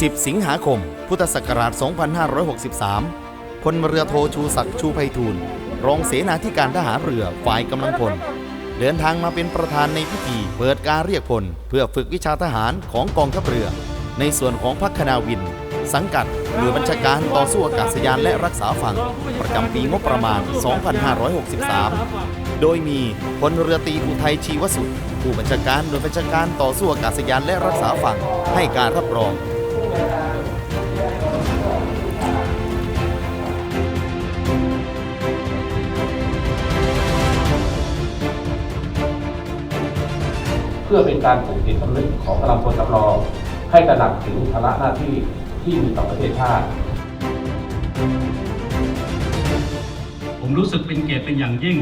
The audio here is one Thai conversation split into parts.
10 สิงหาคม พุทธศักราช 2563 พลเรือโทชูศักดิ์ชูไพฑูรย์รองเสนาธิการทหารเรือฝ่ายกำลังพล เดินทางมาเป็นประธานในพิธี เปิดการเรียกพล เพื่อฝึกวิชาทหารของกองทัพเรือ ในส่วนของพักคณาวิน สังกัดหน่วยบัญชาการต่อสู้อากาศยานและรักษาฝั่ง ประจำปีงบประมาณ 2563 โดยมีพลเรือตรีอุทัยชีวสุดผู้บัญชาการหน่วยบัญชาการต่อสู้อากาศยานและรักษาฝั่งให้การรับรอง พื่อเป็นการปลูกจิตสำนึกของกำลังพลสำรอง ให้ตระหนักถึงภาระหน้าที่ที่มีต่อประเทศชาติ ผมรู้สึกเป็นเกียรติเป็นอย่างยิ่ง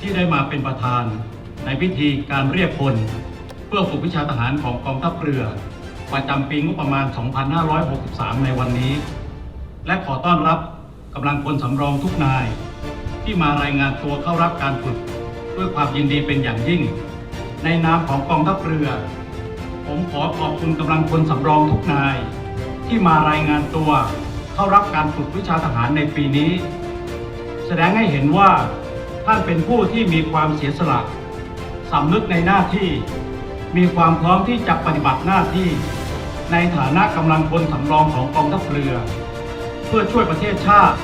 ที่ได้มาเป็นประธาน ในพิธีการเรียกพลเพื่อฝึกวิชาทหารของกองทัพเรือ ประจำปีงบประมาณ 2563 ในวันนี้ และขอต้อนรับกำลังพลสำรองทุกนาย ที่มารายงานตัวเข้ารับการฝึก ด้วยความยินดีเป็นอย่างยิ่ง ในนามของกองทัพเรือ ผมขอขอบคุณกำลังพลสำรองทุกนาย ที่มารายงานตัวเข้ารับการฝึกวิชาทหารในปีนี้ แสดงให้เห็นว่าท่านเป็นผู้ที่มีความเสียสละสำนึกในหน้าที่ มีความพร้อมที่จะปฏิบัติหน้าที่ ในฐานะกำลังพลสำรองของกองทัพเรือ เพื่อช่วยประเทศชาติ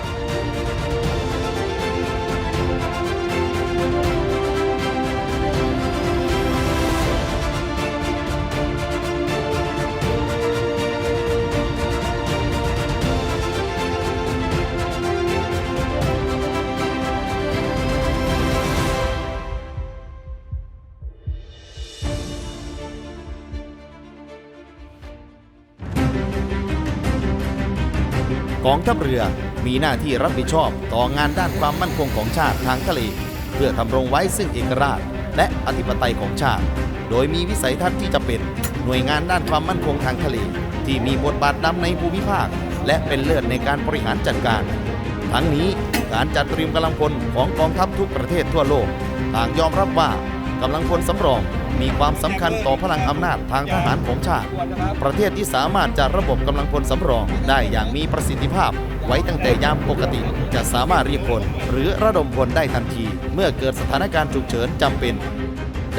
องทัพเรือมีหน้าที่รับผิดชอบต่องานด้านความมั่นคงของชาติทางทะเล เพื่อทำรงไว้ซึ่งเอกราช และอธิปไตยของชาติ โดยมีวิสัยทัศน์ที่จะเป็นหน่วยงานด้านความมั่นคงทางทะเล ที่มีบทบาทนำในภูมิภาค และเป็นเลิศในการบริหารจัดการ ทั้งนี้การจัดเตรียมกำลังพลของกองทัพทุกประเทศทั่วโลก ต่างยอมรับว่ากำลังพลสำรอง มีความสำคัญต่อพลังอำนาจทางทหารของชาติ ประเทศที่สามารถจัดระบบกำลังพลสำรองได้อย่างมีประสิทธิภาพ ไว้ตั้งแต่ยามปกติ จะสามารถเรียกพลหรือระดมพลได้ทันที เมื่อเกิดสถานการณ์ฉุกเฉินจำเป็น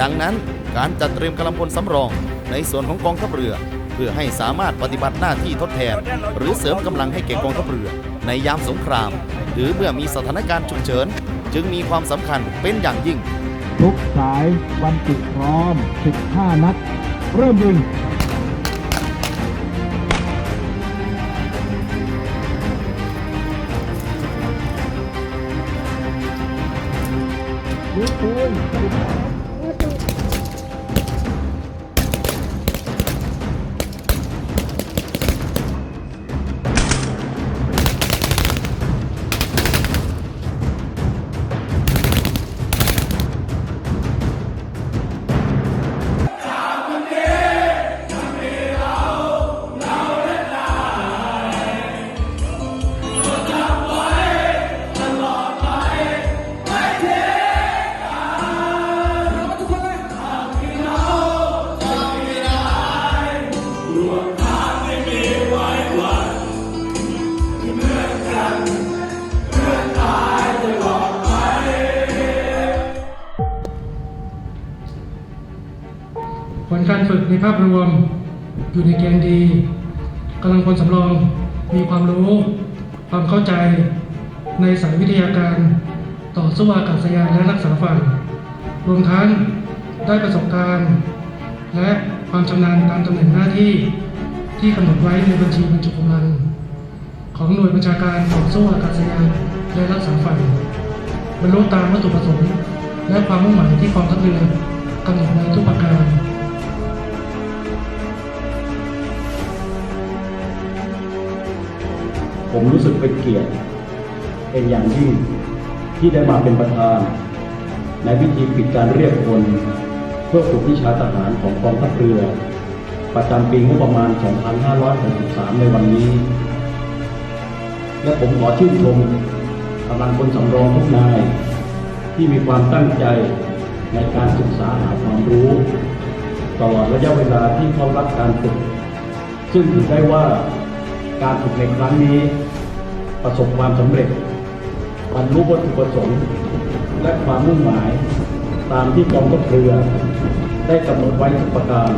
ดังนั้นการจัดเตรียมกำลังพลสำรอง ในส่วนของกองทัพเรือ เพื่อให้สามารถปฏิบัติหน้าที่ทดแทน หรือเสริมกำลังให้แก่กองทัพเรือ ในยามสงคราม หรือเมื่อมีสถานการณ์ฉุกเฉิน จึงมีความสำคัญเป็นอย่างยิ่ง ทุกสายบรรจุพร้อม 15 นัด เริ่มยิง ผลการฝึกในภาพรวมอยู่ในเกณฑ์ดีกำลังพลสำรองมีความรู้ ความเข้าใจในสายวิทยาการต่อสู้อากาศยานและรักษาฝั่งรวมทั้งได้ประสบการณ์ และความชำนาญตามตำแหน่งหน้าที่ที่กำหนดไว้ในบัญชีบรรจุกำลัง ของหน่วยบัญชาการต่อสู้อากาศยานและรักษาฝั่งบรรลุตามวัตถุประสงค์ และความมุ่งหมายที่กองทัพเรือกำหนดไว้ทุกประการ ผมรู้สึกเป็นเกียรติเป็นอย่างยิ่งที่ได้มาเป็นประธาน ในพิธีปิดการเรียกพลเพื่อฝึกวิชาทหารของกองทัพเรือ ประจำปีงบประมาณ 2563 ในวันนี้ และผมขอชื่นชมกำลังพลสำรองทุกนาย ที่มีความตั้งใจในการศึกษาหาความรู้ ตลอดระยะเวลาที่เข้ารับการฝึก ซึ่งถือได้ว่า การฝึกในครั้งนี้ประสบความสำเร็จบรรลุวัตถุประสงค์และความมุ่งหมาย ตามที่กองทัพเรือ ได้กำหนดไว้ทุกประการ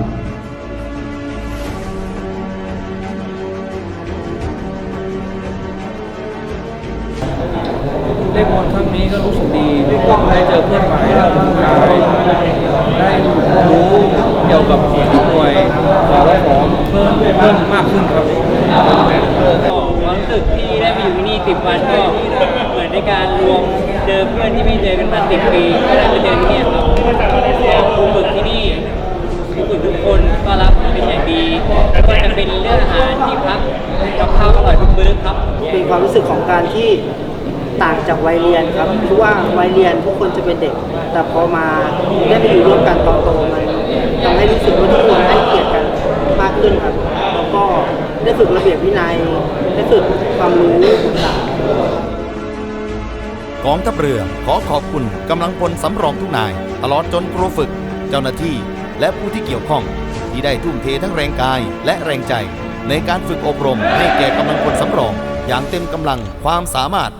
เล่นบอลครั้งนี้ก็รู้สึกดีได้เจอเพื่อนใหม่ได้ออกกำลังกายได้รู้เกี่ยวกับหน่วยสารของเพิ่มเพิ่มมากขึ้น ครับความรู้สึกที่ได้มาอยู่ที่นี่สิบวันก็เหมือนในการรวมเจอเพื่อนที่ไม่เจอกันมาสิบปีก็ได้มาเจอที่นี่ครับครูฝึกที่นี่ครูฝึกทุกคนก็รับเป็นอย่างดีไม่ว่าจะเป็นเรื่องอาหารที่พักกับข้าวอร่อยทุกมื้อครับ เป็นความรู้สึกของการที่ต่างจากวัยเรียนครับคือว่าวัยเรียนทุกคนจะเป็นเด็ก แต่พอมาได้ไปอยู่ร่วมกันตอนโตมันทำให้รู้สึกว่าทุกคนให้เกียรติกันมากขึ้นครับแล้วก็ ได้ฝึกระเบียบวินัยได้ฝึกความรู้ต่างกองทัพเรือขอขอบคุณกำลังพลสำรองทุกนาย ตลอดจนครูฝึก เจ้าหน้าที่และผู้ที่เกี่ยวข้อง ที่ได้ทุ่มเททั้งแรงกายและแรงใจ ในการฝึกอบรมให้แก่กำลังพลสำรอง อย่างเต็มกำลังความสามารถ